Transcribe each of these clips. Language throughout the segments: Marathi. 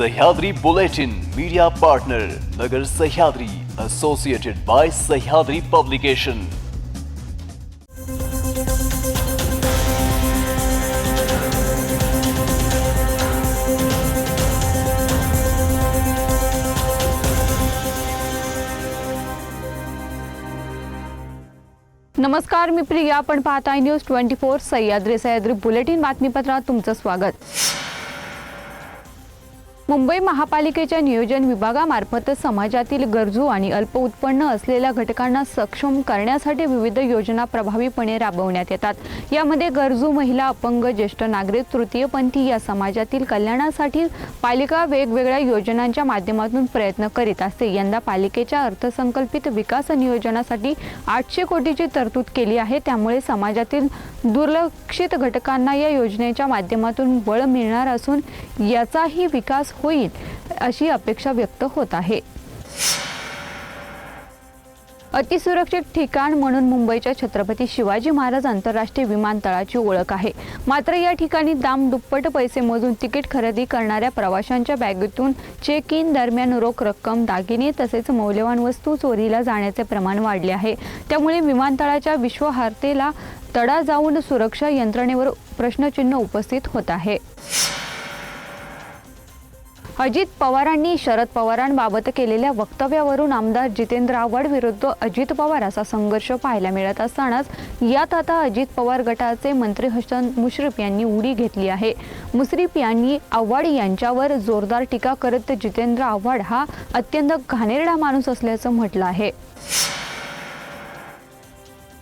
Sahyadri Bulletin media partner Nagar Sahyadri Associated by Sahyadri publication नमस्कार मी प्रिया. आपण पाहताय news twenty four Sahyadri Sahyadri bulletin बातमीपत्रात तुमचं स्वागत. मुंबई महापालिकेच्या नियोजन विभागामार्फत समाजातील गरजू आणि अल्प उत्पन्न असलेल्या घटकांना सक्षम करण्यासाठी विविध योजना प्रभावीपणे राबवण्यात येतात. यामध्ये गरजू महिला अपंग ज्येष्ठ नागरिक तृतीयपंथी या समाजातील कल्याणासाठी पालिका वेगवेगळ्या योजनांच्या माध्यमातून प्रयत्न करीत असते. यंदा पालिकेच्या अर्थसंकल्पित विकास नियोजनासाठी आठशे कोटीची तरतूद केली आहे. त्यामुळे समाजातील दुर्लक्षित घटकांना या योजनेच्या माध्यमातून बळ मिळणार असून याचाही विकास होईल अशी अपेक्षा व्यक्त होत आहे. अतिसुरक्षित ठिकाण म्हणून मुंबईच्या छत्रपती शिवाजी महाराज आंतरराष्ट्रीय विमानतळाची ओळख आहे. मात्र या ठिकाणी दाम दुप्पट पैसे मोजून तिकीट खरेदी करणाऱ्या प्रवाशांच्या बॅगेतून चेक इन दरम्यान रोख रक्कम दागिने तसेच मौल्यवान वस्तू चोरीला जाण्याचे प्रमाण वाढले आहे. त्यामुळे विमानतळाच्या विश्वहार्तेला तडा जाऊन सुरक्षा यंत्रणेवर प्रश्नचिन्ह उपस्थित होत आहे. अजित पवारांनी शरद पवारांबाबत केलेल्या वक्तव्यावरून आमदार जितेंद्र आव्हाड विरुद्ध अजित पवार असा संघर्ष पाहायला मिळत असतानाच यात आता अजित पवार गटाचे मंत्री हसन मुश्रीफ यांनी उडी घेतली आहे. मुश्रीफ यांनी आव्हाड यांच्यावर जोरदार टीका करत जितेंद्र आव्हाड हा अत्यंत घाणेरडा माणूस असल्याचं म्हटलं आहे.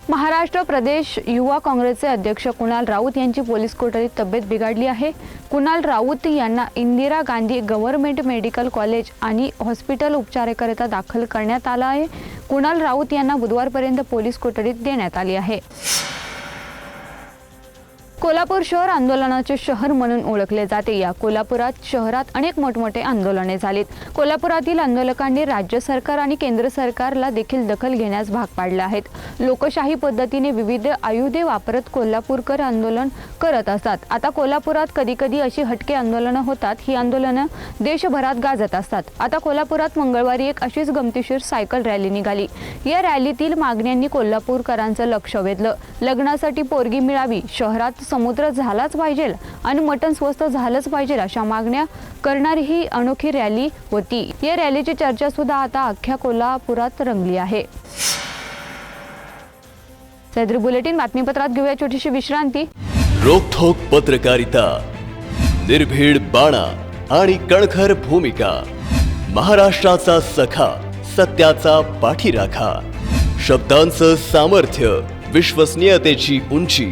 महाराष्ट्र प्रदेश युवा काँग्रेसचे अध्यक्ष कुणाल राऊत यांची पोलीस कोठडीत तब्येत बिघडली आहे. कुणाल राऊत यांना Indira Gandhi government medical college आणि हॉस्पिटल उपचाराकरिता दाखल करण्यात आला आहे. कुणाल राऊत यांना बुधवारपर्यंत पोलीस कोठडीत देण्यात आली आहे. कोल्हापूर शहर आंदोलनाचे शहर म्हणून ओळखले जाते. या कोल्हापुरात शहरात अनेक मोठमोठे आंदोलने झालीत. कोल्हापुरातील आंदोलकांनी राज्य सरकार आणि केंद्र सरकारला देखील दखल घेण्यास भाग पाडले आहेत लोकशाही पद्धतीने विविध आयुधे वापरत कोल्हापूरकर आंदोलन करत असतात. आता कोल्हापुरात कधीकधी अशी हटके आंदोलनं होतात. ही आंदोलनं देशभरात गाजत असतात. आता कोल्हापुरात मंगळवारी एक अशीच गमतीशीर सायकल रॅली निघाली. या रॅलीतील मागण्यांनी कोल्हापूरकरांचं लक्ष वेधलं. लग्नासाठी पोरगी मिळावी शहरात समुद्र झालाच पाहिजे आणि मटण स्वस्त झालंच पाहिजे अशा मागण्या करणारी ही अनोखी रॅली होती. या रॅलीची चर्चा सुद्धा आता अख्ख्या कोल्हापुरात रंगली आहे. सैद्री बुलेटिन बातमीपत्रात घेऊया छोटीशी विश्रांती. रोखोक पत्रकारिता निर्भीड बाणा आणि कणखर भूमिका महाराष्ट्राचा सखा सत्याचा पाठीराखा शब्दांचं सामर्थ्य विश्वसनीयतेची उंची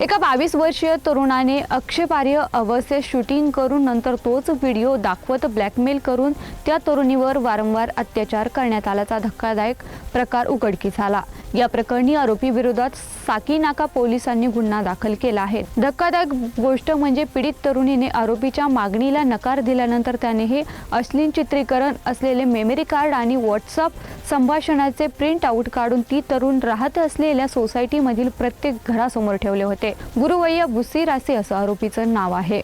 एका बावीस वर्षीय तरुणाने अक्षेपार्य अवस्थेत शूटिंग करून नंतर तोच व्हिडिओ दाखवत ब्लॅकमेल करून त्या तरुणीवर वारंवार अत्याचार करण्यात आल्याचा धक्कादायक प्रकार उघडकीस आला. या प्रकरणी आरोपी विरोधात साकीनाका पोलिसांनी गुन्हा दाखल केला आहे. धक्कादायक गोष्ट म्हणजे पीडित तरुणीने आरोपीच्या मागणीला नकार दिल्यानंतर त्याने हे अश्लील चित्रीकरण असलेले मेमरी कार्ड आणि व्हॉट्सअप संभाषणाचे प्रिंट आउट काढून ती तरुण राहत असलेल्या सोसायटीमधील प्रत्येक घरासमोर ठेवले होते. गुरुवय्या रासी असं आरोपीचं नाव आहे.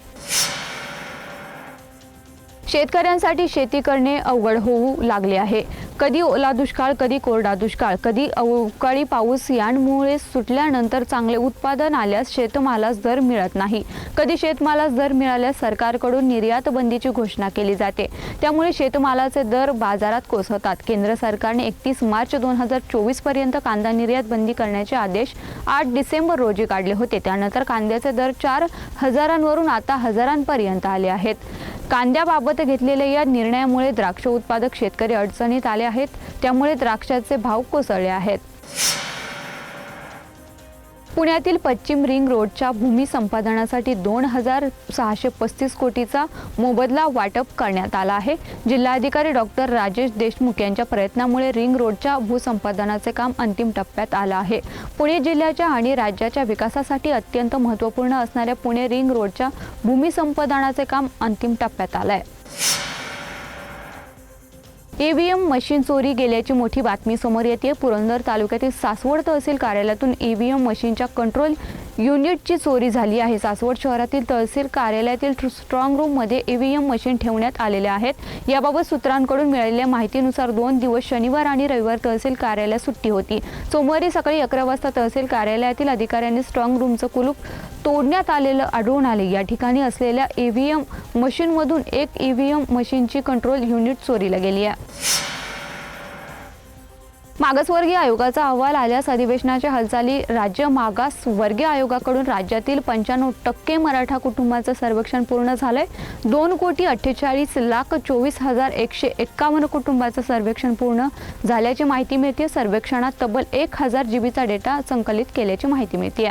शेतकऱ्यांसाठी शेती करणे अवघड होऊ लागले आहे. कधी ओला दुष्काळ कधी कोरडा दुष्काळ कधी अवकाळी पाऊस यांमुळे सुटल्यानंतर चांगले उत्पादन आल्यास शेतमालास दर मिळत नाही. कधी शेतमालास दर मिळाल्यास सरकारकडून निर्यात बंदीची घोषणा केली जाते. त्यामुळे शेतमालाचे दर बाजारात कोसळतात. केंद्र सरकारने एकतीस मार्च दोन हजार चोवीसपर्यंत कांदा निर्यात बंदी करण्याचे आदेश आठ डिसेंबर रोजी काढले होते. त्यानंतर कांद्याचे दर चार हजारांवरून आता हजारांपर्यंत आले आहेत. कांद्याबाबत घेतलेल्या या निर्णयामुळे द्राक्ष उत्पादक शेतकरी अडचणीत आले आहेत. त्यामुळे द्राक्षाचे भाव कोसळले आहेत. पुण्यातील पश्चिम रिंग रोडच्या भूमी संपादनासाठी दोन हजार सहाशे पस्तीस कोटीचा मोबदला वाटप करण्यात आला आहे. जिल्हाधिकारी डॉक्टर राजेश देशमुख यांच्या प्रयत्नामुळे रिंग रोडच्या भूसंपादनाचे काम अंतिम टप्प्यात आलं आहे. पुणे जिल्ह्याच्या आणि राज्याच्या विकासासाठी अत्यंत महत्त्वपूर्ण असणाऱ्या पुणे रिंग रोडच्या भूमी संपादनाचे काम अंतिम टप्प्यात आलं आहे ईव्हीएम मशीन चोरी गेल्याची मोठी बातमी समोर येते पुरंदर तालुक्यातील सासवड तहसील कार्यालयातून ईव्हीएम मशीनच्या कंट्रोल युनिटची चोरी झाली आहे. सासवड शहरातील तहसील कार्यालयातील स्ट्रॉंग रूममध्ये ईव्हीएम मशीन ठेवण्यात आलेले आहेत. याबाबत सूत्रांकडून मिळालेल्या माहितीनुसार दोन दिवस शनिवार आणि रविवार तहसील कार्यालयात सुट्टी होती. सोमवारी सकाळी अकरा वाजता तहसील कार्यालयातील अधिकाऱ्यांनी स्ट्रॉंग रूमचं कुलूप तोडण्यात आलेलं आढळून आले. या ठिकाणी असलेल्या ईव्हीएम मशीनमधून एक ईव्हीएम मशीनची कंट्रोल युनिट चोरीला गेली आहे. मागासवर्गीय आयोगाचा अहवाल आल्यास अधिवेशनाच्या हालचाली राज्य मागासवर्गीय आयोगाकडून राज्यातील पंच्याण्णव टक्के मराठा कुटुंबाचं सर्वेक्षण पूर्ण झालंय. दोन कोटी अठ्ठेचाळीस लाख चोवीस हजार एकशे एक्कावन्न कुटुंबाचं सर्वेक्षण पूर्ण झाल्याची माहिती मिळते सर्वेक्षणात तब्बल एक हजार जीबीचा डेटा संकलित केल्याची माहिती मिळते